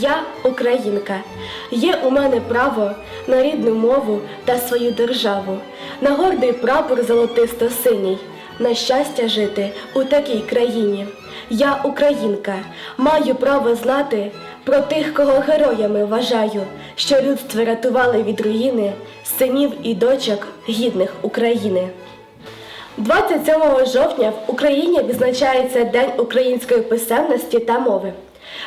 Я українка. Є у мене право на рідну мову та свою державу, на гордий прапор золотисто-синій, на щастя жити у такій країні. Я українка, маю право знати про тих, кого героями вважаю, що людство рятували від руїни, синів і дочок гідних України. 27 жовтня в Україні відзначається День української писемності та мови.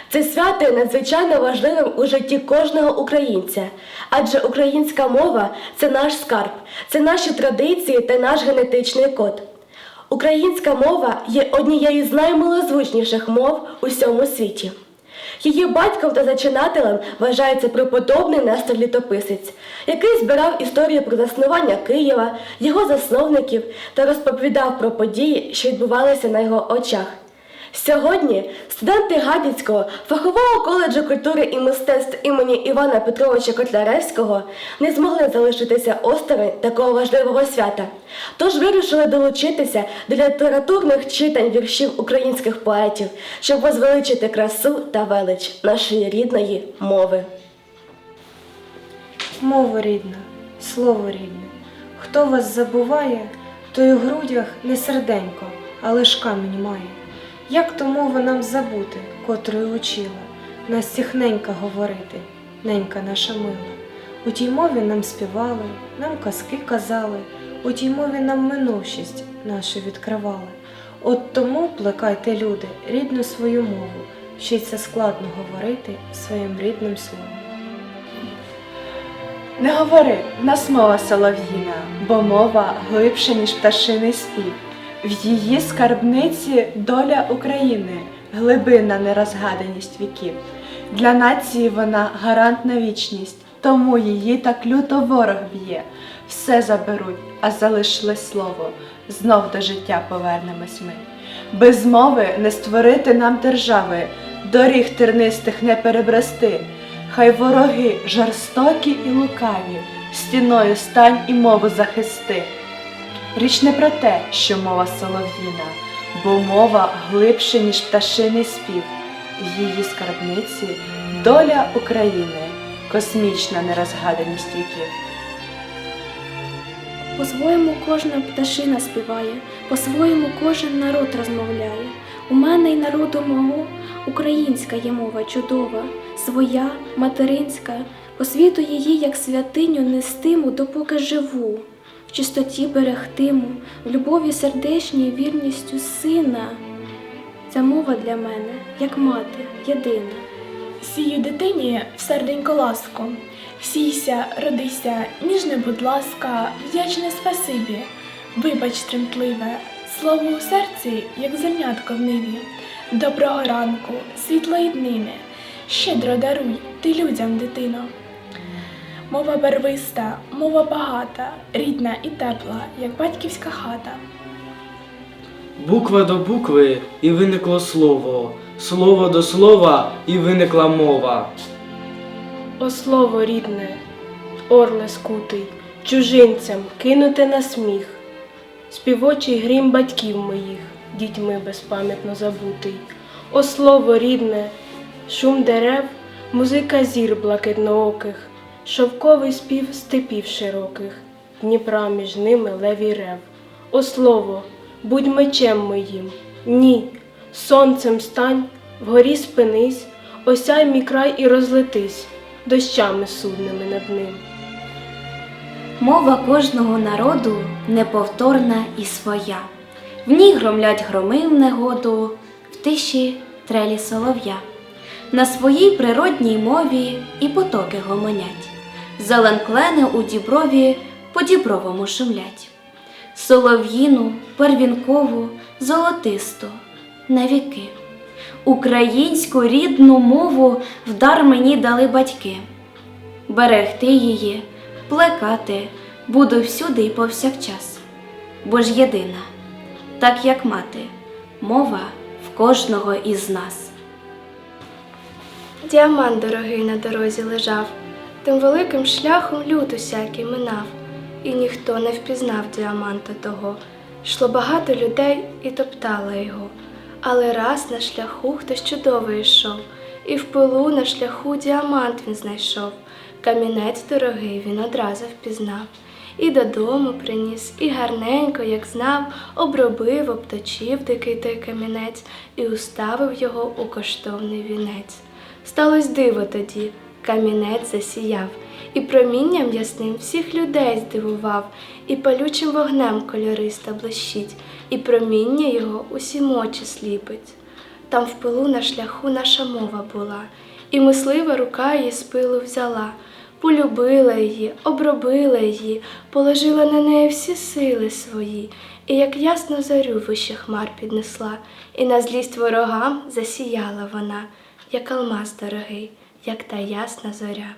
Це свято є надзвичайно важливим у житті кожного українця, адже українська мова це наш скарб, це наші традиції та наш генетичний код. Українська мова є однією з наймилозвучніших мов у всьому світі. Її батьком та зачинателем вважається преподобний Нестор Літописець, який збирав історію про заснування Києва, його засновників та розповідав про події, що відбувалися на його очах. Сьогодні студенти Гадяцького фахового коледжу культури і мистецтв імені Івана Петровича Котляревського не змогли залишитися осторонь такого важливого свята, тож вирішили долучитися до літературних читань віршів українських поетів, щоб возвеличити красу та велич нашої рідної мови. Мова рідна, слово рідне. Хто вас забуває, той у грудях не серденько, а лиш камінь має. Як то мова нам забути, котрою учила, нас тихненько говорити, ненька наша мила. У тій мові нам співали, нам казки казали, у тій мові нам минувшість нашу відкривали. От тому плекайте, люди, рідну свою мову, вчиться складно говорити своїм рідним словом. Не говори, в нас мова солов'їна, бо мова глибша, ніж пташиний спів. В її скарбниці доля України, глибинна нерозгаданість віків. Для нації вона гарант на вічність, тому її так люто ворог б'є. Все заберуть, а залишилось слово, знов до життя повернемось ми. Без мови не створити нам держави, доріг тернистих не перебрести. Хай вороги жорстокі і лукаві, стіною стань і мову захисти. Річ не про те, що мова солов'їна, бо мова глибше, ніж пташиний спів. В її скарбниці доля України, космічна нерозгаданість віків. По-своєму кожна пташина співає, по-своєму кожен народ розмовляє. У мене й народу мого українська є мова чудова, своя, материнська, по світу її, як святиню, нестиму, допоки живу, чистоті берегтиму, в любові сердечній вірністю сина. Ця мова для мене, як мати, єдина. Сію дитині в серденько ласку. Сійся, родися, ніжне, будь ласка, вдячне спасибі, вибач тремтливе, слово у серці, як зернятко в ниві. Доброго ранку, світлої днини, щедро даруй ти людям, дитино. Мова барвиста, мова багата, рідна і тепла, як батьківська хата. Буква до букви і виникло слово, слово до слова і виникла мова. О слово рідне, орле скутий, чужинцям кинуте на сміх, співочий грім батьків моїх, дітьми безпам'ятно забутий. О слово рідне, шум дерев, музика зір блакитнооких, шовковий спів степів широких, Дніпра між ними левій рев. О слово, будь мечем моїм, ні, сонцем стань, вгорі спинись, осяй мій край і розлетись дощами судними над ним. Мова кожного народу неповторна і своя. В ній громлять громи в негоду, в тиші трелі солов'я. На своїй природній мові і потоки гомонять. Зеленклени у діброві по дібровому шумлять. Солов'їну, первінкову, золотисту, навіки. Українську рідну мову вдар мені дали батьки. Берегти її, плекати буду всюди і повсякчас, бо ж єдина, так як мати, мова в кожного із нас. Діамант дорогий на дорозі лежав, тим великим шляхом люд усякий минав, і ніхто не впізнав діаманта того. Йшло багато людей і топтало його, Але раз на шляху хтось чудовий йшов, і в пилу на шляху діамант він знайшов. Камінець дорогий він одразу впізнав. І додому приніс, і гарненько, як знав, обробив, обточив дикий той камінець і уставив його у коштовний вінець. Сталось диво тоді, камінець засіяв, і промінням ясним всіх людей здивував, і палючим вогнем кольориста блищить, і проміння його усім очі сліпить. Там в пилу на шляху наша мова була, і мислива рука її з пилу взяла, полюбила її, обробила її, положила на неї всі сили свої, і як ясно зарю вище хмар піднесла, і на злість ворогам засіяла вона, як алмаз дорогий, як та ясна зоря.